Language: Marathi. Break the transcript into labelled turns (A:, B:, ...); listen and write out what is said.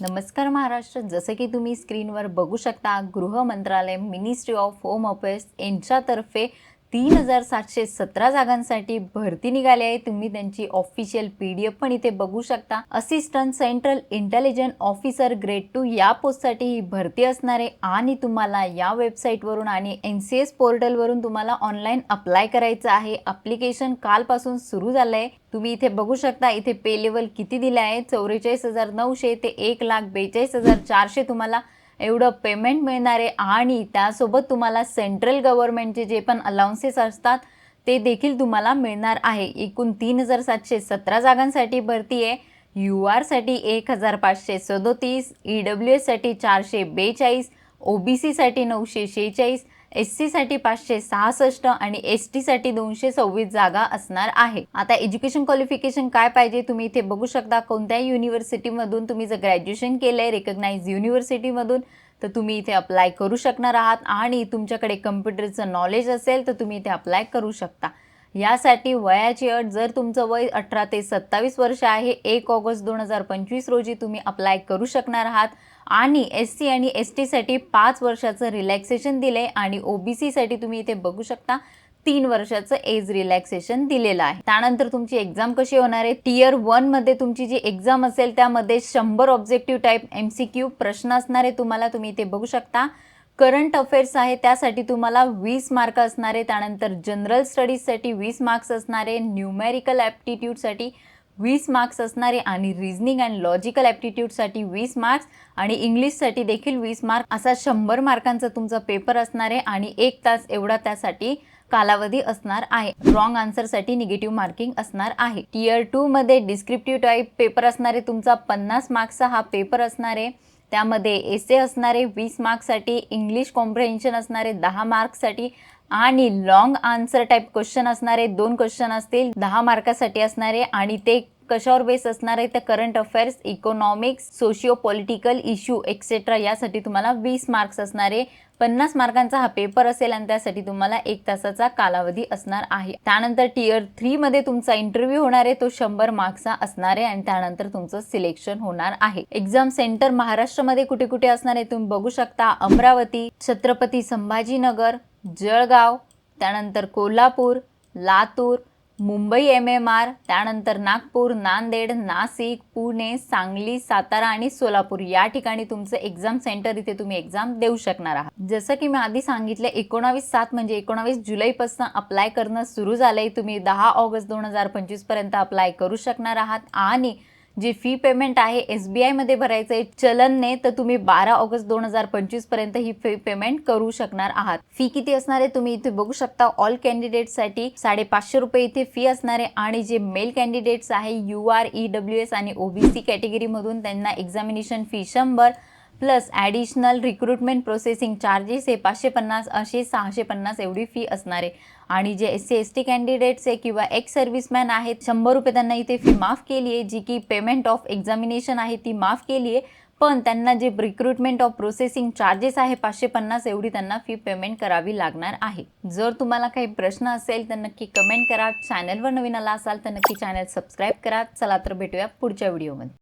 A: नमस्कार महाराष्ट्र. जसं की तुम्ही स्क्रीनवर बघू शकता गृह मंत्रालय मिनिस्ट्री ऑफ होम अफेअर्स यांच्यातर्फे तीन हजार सातशे सतरा जागांसाठी भरती निघाली आहे. तुम्ही त्यांची ऑफिशियल पी डी एफ पण इथे बघू शकता. Assistant central intelligent officer grade two या पोस्टसाठी ही भरती असणार आहे आणि तुम्हाला या वेबसाईटवरून आणि एन सी एस पोर्टलवरून तुम्हाला ऑनलाईन अप्लाय करायचं आहे. अप्लिकेशन कालपासून सुरू झालं आहे तुम्ही इथे बघू शकता इथे पे लेवल किती दिलं आहे? चौवेचाळीस हजार नऊशे ते एक लाख बेचाळीस हजार चारशे तुम्हाला एवढं पेमेंट मिळणार आहे आणि त्यासोबत तुम्हाला सेंट्रल गव्हर्नमेंटचे जे पण अलाउन्सेस असतात ते देखील तुम्हाला मिळणार आहे. एकूण तीन हजार सातशे सतरा जागांसाठी भरती आहे. यू आरसाठी एक हजार पाचशे सदोतीस ई डब्ल्यू एससाठी चारशे बेचाळीस ओ बी सीसाठी नऊशे शेहेचाळीस एस सीसाठी पाचशे सहासष्ट आणि एस टीसाठी दोनशे सव्वीस जागा असणार आहे. आता एज्युकेशन क्वालिफिकेशन काय पाहिजे तुम्ही इथे बघू शकता. कोणत्याही युनिव्हर्सिटीमधून तुम्ही जर ग्रॅज्युएशन केलं आहे रेकग्नाइज युनिव्हर्सिटीमधून तर तुम्ही इथे अप्लाय करू शकणार आहात. आणि तुमच्याकडे कम्प्युटरचं नॉलेज असेल तर तुम्ही इथे अप्लाय करू शकता. यासाठी वयाची अट जर तुमचं वय अठरा ते सत्तावीस वर्ष आहे एक ऑगस्ट दोन हजार पंचवीस रोजी तुम्ही अप्लाय करू शकणार आहात. आणि एस सी आणि एस टीसाठी पाच वर्षाचं रिलॅक्सेशन दिलं आहे आणि ओ बी सीसाठी तुम्ही इथे बघू शकता तीन वर्षाचं एज रिलॅक्सेशन दिलेलं आहे. त्यानंतर तुमची एक्झाम कशी होणार आहे? टीयर वनमध्ये तुमची जी एक्झाम असेल त्यामध्ये शंभर objective type M C Q प्रश्न असणार आहे तुम्हाला तुम्ही इथे बघू शकता. करंट अफेअर्स आहे त्यासाठी तुम्हाला वीस मार्क असणारे त्यानंतर जनरल स्टडीजसाठी वीस मार्क्स असणारे न्यूमेरिकल न्यूमॅरिकल ॲप्टिट्यूडसाठी वीस मार्क्स असणारे आणि रिझनिंग अँड लॉजिकल ॲप्टिट्यूडसाठी वीस मार्क्स आणि इंग्लिशसाठी देखील वीस मार्क. असा शंभर मार्कांचा तुमचा पेपर असणार आहे आणि एक तास एवढा त्यासाठी कालावधी असणार आहे. रॉंग आन्सरसाठी निगेटिव्ह मार्किंग असणार आहे. टीयर टूमध्ये डिस्क्रिप्टिव्ह टाईप पेपर असणारे तुमचा पन्नास मार्क्सचा हा पेपर असणार आहे. त्यामध्ये एसे असणारे वीस मार्क्ससाठी इंग्लिश कॉम्प्रिहेन्शन असणारे दहा मार्क्ससाठी आणि लॉंग आन्सर टाईप क्वेश्चन असणारे दोन क्वेश्चन असतील दहा मार्कासाठी असणारे आणि ते कशावर बेस असणार आहे तर current affairs economics socio political issue etcetera यासाठी तुम्हाला वीस मार्क्स असणारे पन्नास मार्कांचा हा पेपर असेल आणि त्यासाठी तुम्हाला एक तासाचा कालावधी असणार आहे. त्यानंतर टीयर थ्री मध्ये तुमचा इंटरव्ह्यू होणार आहे तो शंभर मार्क्सचा असणार आहे आणि त्यानंतर तुमचं सिलेक्शन होणार आहे. एक्झाम सेंटर महाराष्ट्रामध्ये कुठे कुठे असणार आहे तुम्ही बघू शकता. अमरावती छत्रपती संभाजीनगर जळगाव त्यानंतर Kolhapur Latur Mumbai M M R त्यानंतर नागपूर नांदेड नाशिक पुणे सांगली सातारा आणि सोलापूर. या ठिकाणी तुमचं एक्झाम सेंटर इथे तुम्ही एक्झाम देऊ शकणार आहात. जसं की मी आधी सांगितलं एकोणावीस सात म्हणजे एकोणावीस जुलैपासून अप्लाय करणं सुरू झालंय. तुम्ही दहा ऑगस्ट दोन हजार पंचवीसपर्यंत अप्लाय करू शकणार आहात. आणि जे फी पेमेंट आहे एस बी आयमध्ये भरायचं आहे चलनने तर तुम्ही बारा ऑगस्ट दोन हजार पंचवीसपर्यंत ही फी पेमेंट करू शकणार आहात. फी किती असणार आहे तुम्ही इथे बघू शकता. ऑल कॅन्डिडेटसाठी साडेपाचशे रुपये इथे फी असणार आहे. आणि जे मेल कॅन्डिडेट्स आहे U R E W S आणि ओबीसी कॅटेगरीमधून त्यांना एक्झामिनेशन फी शंभर plus additional recruitment processing charges हे पाचशे पन्नास असे सहाशे पन्नास एवढी फी असणार आहे. आणि जे S C S T candidates आहे किंवा एक्स सर्व्हिसमॅन आहेत शंभर रुपये त्यांना इथे फी माफ केली आहे जी की पेमेंट ऑफ एक्झामिनेशन आहे ती माफ केली आहे. पण त्यांना जे रिक्रुटमेंट ऑफ प्रोसेसिंग चार्जेस आहे पाचशे पन्नास एवढी त्यांना फी पेमेंट करावी लागणार आहे. जर तुम्हाला काही प्रश्न असेल तर नक्की कमेंट करा. चॅनलवर नवीन आला असाल तर नक्की चॅनल सबस्क्राईब करा. चला तर भेटूया पुढच्या व्हिडिओमध्ये